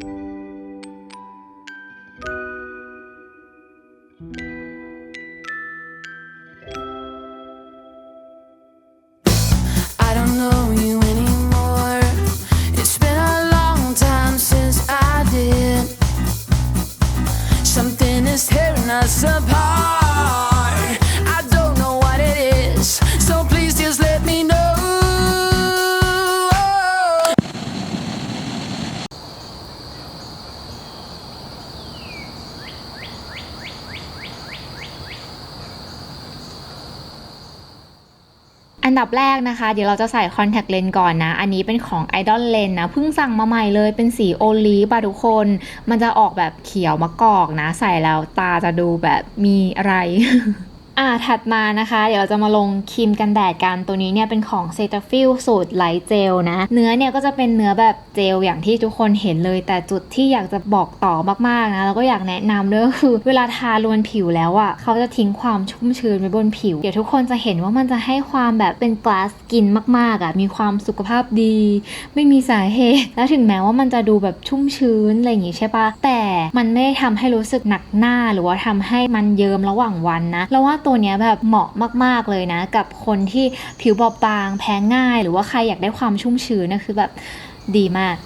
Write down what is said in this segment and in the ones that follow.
I นดับแรกนะคะ เดี๋ยวเราจะใส่คอนแทคเลนส์ก่อนนะ อันนี้เป็นของ Idol Lens นะ เพิ่งสั่งมาใหม่เลยเป็นสีโอลีบะทุกคน มันจะออกแบบเขียวมะกอกนะ ใส่แล้วตาจะดูแบบมีอะไร อ่าถัดมานะคะ เดี๋ยวเราจะมาลงครีมกันแดดกันตัวนี้เนี่ยเป็นของ c e t a p h i l สูตรไลท์เจลนะ เนื้อเนี่ยก็จะเป็นเนื้อแบบเจลอย่างที่ทุกคนเห็นเลย แต่จุดที่อยากจะบอกต่อมากๆนะแล้วก็อยากแนะนำด้วยก็คือ เวลาทาลวนผิวแล้วอะ่ะเขาจะทิ้งความชุ่มชื้นไว้บนผิว เดี๋ยวทุกคนจะเห็นว่ามันจะให้ความแบบเป็นกลาสกินมากๆอะ่ะมีความสุขภาพดี ไม่มีสาเหตุ แล้วถึงแม้ว่ามันจะดูแบบชุ่มชื้นอะไรอย่างงี้ใช่ปะแต่มันไม่ได้ทำให้รู้สึกหนักหน้าหรือว่าทำให้มันเยิ้มระหว่างวันนะแล้วว่าตัวเนี้ยแบบเหมาะมาก ๆ เลยนะ กับคนที่ผิวบอบบาง แพ้ง่าย หรือว่าใครอยากได้ความชุ่มชื้นนะคือแบบดีมาก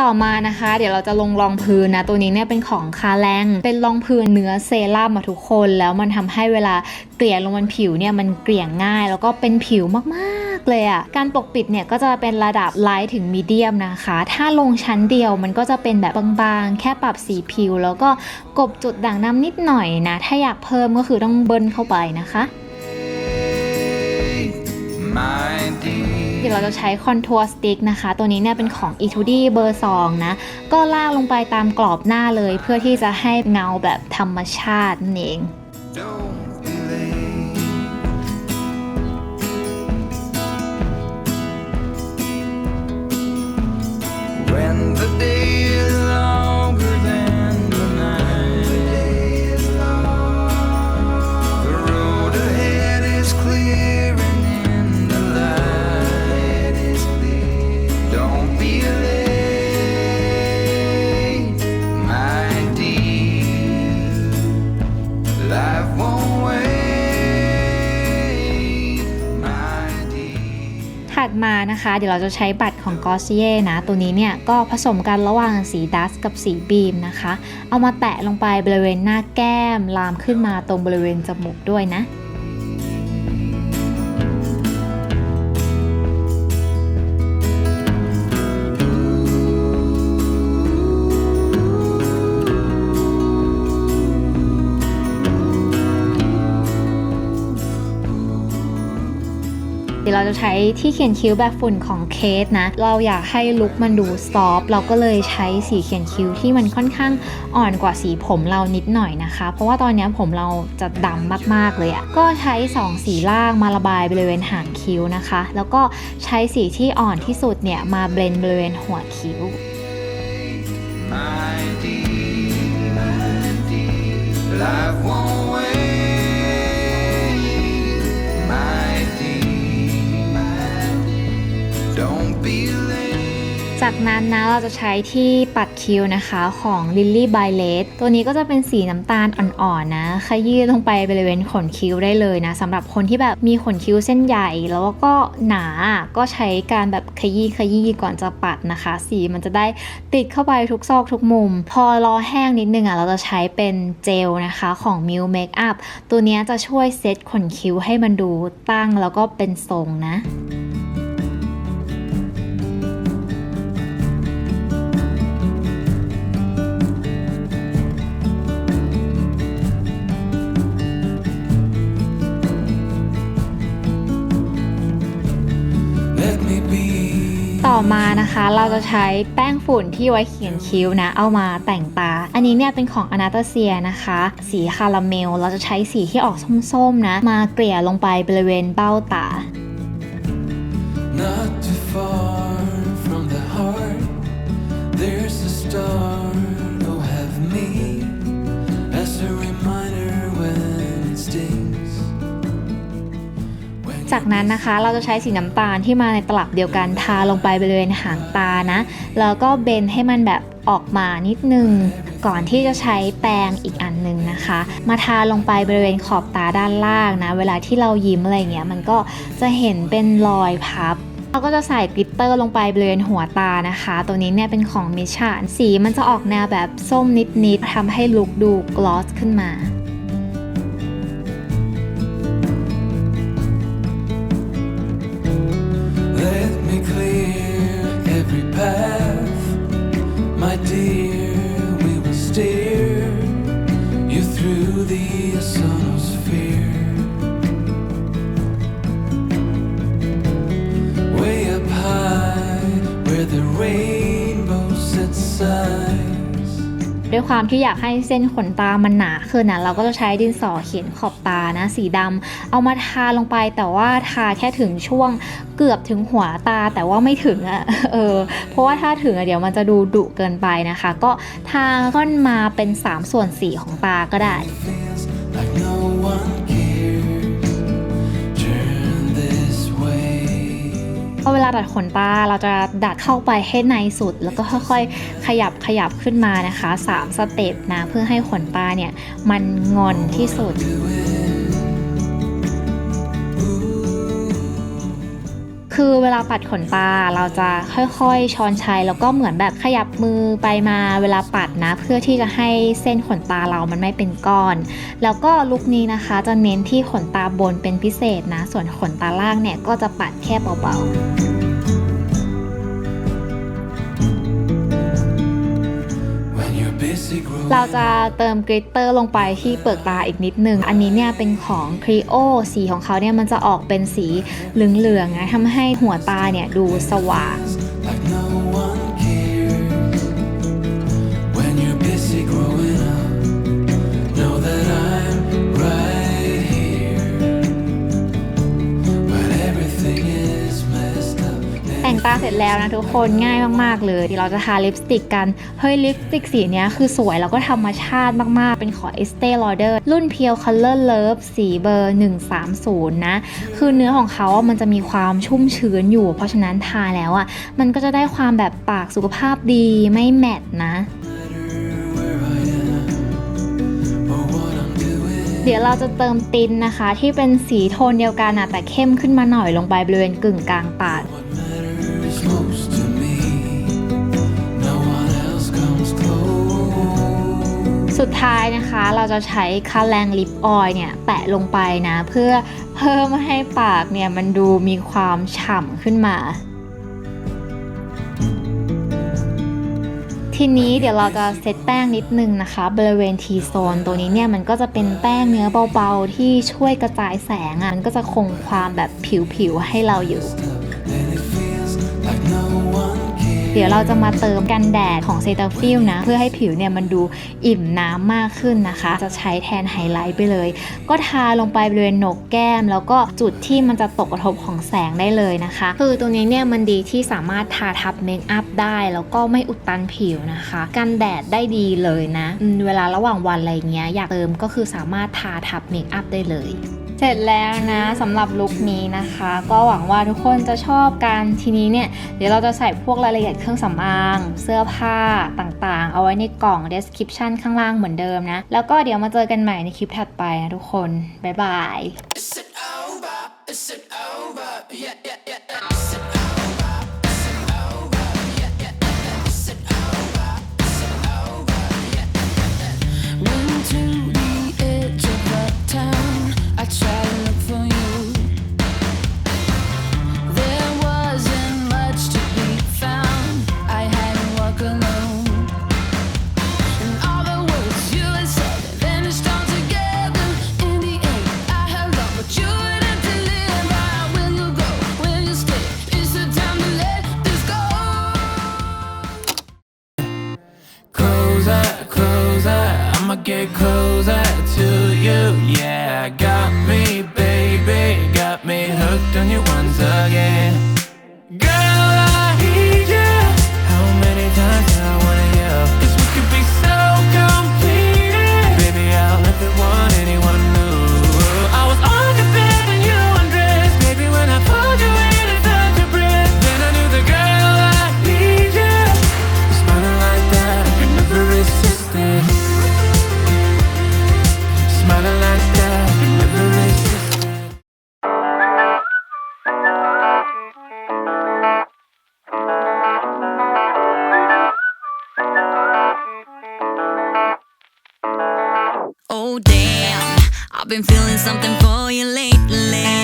ต่อมานะคะ เดี๋ยวเราจะลงรองพื้นนะ ตัวนี้เนี่ยเป็นของคาแรงเป็นรองพื้นเนื้อเซรั่มมาทุกคน แล้วมันทำให้เวลาเกลี่ยลงบนผิวเนี่ยมันเกลี่ยง่าย แล้วก็เป็นผิวมากๆเลยอะ่ะ การปกปิดเนี่ยก็จะเป็นระดับไลท์ถึงมีเดียมนะคะ ถ้าลงชั้นเดียวมันก็จะเป็นแบบบางๆ แค่ปรับสีผิว แล้วก็กบจุดด่างน้ำนิดหน่อยนะ ถ้าอยากเพิ่มก็คือต้องเบิ้ลเข้าไปนะคะ my dear. เดี๋ยวเราจะใช้คอนทัวร์สติ๊กนะคะ ตัวนี้เนี่ยเป็นของ e t u d y เบอร์ 2 นะ ก็ลากลงไปตามกรอบหน้าเลย เพื่อที่จะให้เงาแบบธรรมชาตินั่นเอง นะคะ เดี๋ยวเราจะใช้บัตรของ g o s s i e r นะ ตัวนี้เนี่ยก็ผสมกันระหว่างสีดัสกับสีบีมนะคะ เอามาแตะลงไปบริเวณหน้าแก้ม ลามขึ้นมาตรงบริเวณจมูกด้วยนะ เราจะใช้ที่เขียนคิ้วแบบฝุ่นของเคสนะ เราอยากให้ลุคมันดูซอฟเราก็เลยใช้สีเขียนคิ้วที่มันค่อนข้างอ่อนกว่าสีผมเรานิดหน่อยนะคะ เพราะว่าตอนนี้ผมเราจะดำมากๆเลยอะ่ะก็ใช้ 2 สีล่างมาระบายบริเวณหางคิ้วนะคะ แล้วก็ใช้สีที่อ่อนที่สุดเนี่ยมาเบลนบริเวณหัวคิ้ว My dear, my dear, จากนั้นนะเราจะใช้ที่ปัดคิ้วนะคะของ Lily by l e t ตัวนี้ก็จะเป็นสีน้ำตาลอ่อนๆนะขยี้ลงไปบริเวณขนคิ้วได้เลยนะสำหรับคนที่แบบมีขนคิ้วเส้นใหญ่แล้วก็หนาก็ใช้การแบบขยี้ขยี้ก่อนจะปัดนะคะ สีมันจะได้ติดเข้าไปทุกซอกทุกมุม พอรอแห้งนิดนึงอะเราจะใช้เป็นเจลนะคะของ m i l Makeup ตัวนี้จะช่วยเซตขนคิ้วให้มันดูตั้งแล้วก็เป็นทรงนะ ต่อมานะคะเราจะใช้แป้งฝุ่นที่ไว้เขียนคิ้วนะ เอามาแต่งตา อันนี้เนี่ยเป็นของอนาตาเซียนะคะ สีคาราเมล เราจะใช้สีที่ออกส้มๆนะ มาเกลี่ยลงไปบริเวณเบ้าตา Not too far from the heart, there's a star. จากนั้นนะคะเราจะใช้สีน้ำตาลที่มาในตลับเดียวกันทาลงไปบริเวณหางตานะ แล้วก็เบนให้มันแบบออกมานิดนึง ก่อนที่จะใช้แปรงอีกอันหนึงนะคะ มาทาลงไปบริเวณขอบตาด้านล่างนะ เวลาที่เรายิ้มอะไรเงี้ยมันก็จะเห็นเป็นรอยพับเราก็จะใส่กลิตเตอร์ลงไปบริเวณหัวตานะคะ ตัวนี้เนี่ยเป็นของมิชานสีมันจะออกแนวแบบส้มนิดๆทำให้ลุคดูกลอสขึ้นมา ความที่อยากให้เส้นขนตามันหนาขึ้นนะเราก็จะใช้ดินสอเขียนขอบตานะ สีดำเอามาทาลงไปแต่ว่าทาแค่ถึงช่วงเกือบถึงหัวตาแต่ว่าไม่ถึงอะเออเพราะว่าถ้าถึงอะเดี๋ยวมันจะดูดุเกินไปนะคะ ก็ทาก้อนมาเป็น 3 ส่วนสีของตาก็ได้ like no one อเวลาดัดขนตาเราจะดัดเข้าไปให้ในสุด แล้วก็ค่อยๆ ขยับขยับขึ้นมานะคะ 3 สเต็ปนะเพื่อให้ขนตาเนี่ย มันงอนที่สุด คือเวลาปัดขนตาเราจะค่อยๆช้อนชัยแล้วก็เหมือนแบบขยับมือไปมาเวลาปัดนะ เพื่อที่จะให้เส้นขนตาเรามันไม่เป็นก้อน แล้วก็ลุคนี้นะคะจะเน้นที่ขนตาบนเป็นพิเศษนะ ส่วนขนตาล่างเนี่ยก็จะปัดแค่เบาๆ เราจะเติมกริตเตอร์ลงไปที่เปลือกตาอีกนิดนึง อันนี้เนี่ยเป็นของ Creo สีของเขาเนี่ยมันจะออกเป็นสีเหลืองๆนะทำให้หัวตาเนี่ยดูสว่าง ตาเสร็จแล้วนะทุกคนง่ายมากๆเลยเดี๋ยวเราจะทาลิปสติกกัน เฮ้ยลิปสติกสีนี้คือสวยแล้วก็ธรรมชาติมากๆ เป็นของ Estee Lauder รุ่น Pure Color Love สีเบอร์ 130 นะ คือเนื้อของเขาอะมันจะมีความชุ่มชื้นอยู่ เพราะฉะนั้นทาแล้วอะมันก็จะได้ความแบบปากสุขภาพดีไม่แมตต์นะเดี๋ยวเราจะเติมตินนะคะ ที่เป็นสีโทนเดียวกันอะแต่เข้มขึ้นมาหน่อยลงไปบริเวณกึ่งกลางปาก ดท้ายนะคะเราจะใช้คาแรงลิปออยล์เนี่ยแปะลงไปนะ เพื่อเพิ่มให้ปากเนี่ยมันดูมีความฉ่ำขึ้นมาทีนี้เดี๋ยวเราจะเซตแป้งนิดนึงนะคะ บริเวณทีโซนตัวนี้เนี่ยมันก็จะเป็นแป้งเนื้อเบาๆ ที่ช่วยกระจายแสงอะ่ะมันก็จะคงความแบบผิวๆให้เราอยู่ เดี๋ยวเราจะมาเติมกันแดดของเซตาฟิลนะ เพื่อให้ผิวเนี่ยมันดูอิ่มน้ำมากขึ้นนะคะ จะใช้แทนไฮไลท์ไปเลย ก็ทาลงไปบริเวณโหนกแก้ม แล้วก็จุดที่มันจะตกกระทบของแสงได้เลยนะคะ คือตัวนี้เนี่ยมันดีที่สามารถทาทับเมคอัพได้ แล้วก็ไม่อุดตันผิวนะคะ กันแดดได้ดีเลยนะ เวลาระหว่างวันอะไรเงี้ยอยากเติมก็คือสามารถทาทับเมคอัพได้เลย เสร็จแล้วนะสำหรับลุคนี้นะคะ ก็หวังว่าทุกคนจะชอบกันทีนี้เนี่ยเดี๋ยวเราจะใส่พวกรายละเอียดเครื่องสำอาง เสื้อผ้าต่างๆ เอาไว้ในกล่อง description ข้างล่างเหมือนเดิมนะ แล้วก็เดี๋ยวมาเจอกันใหม่ในคลิปถัดไปนะทุกคน บ๊ายบาย Is it over? Is it over? Yeah, yeah, been feeling something for you lately.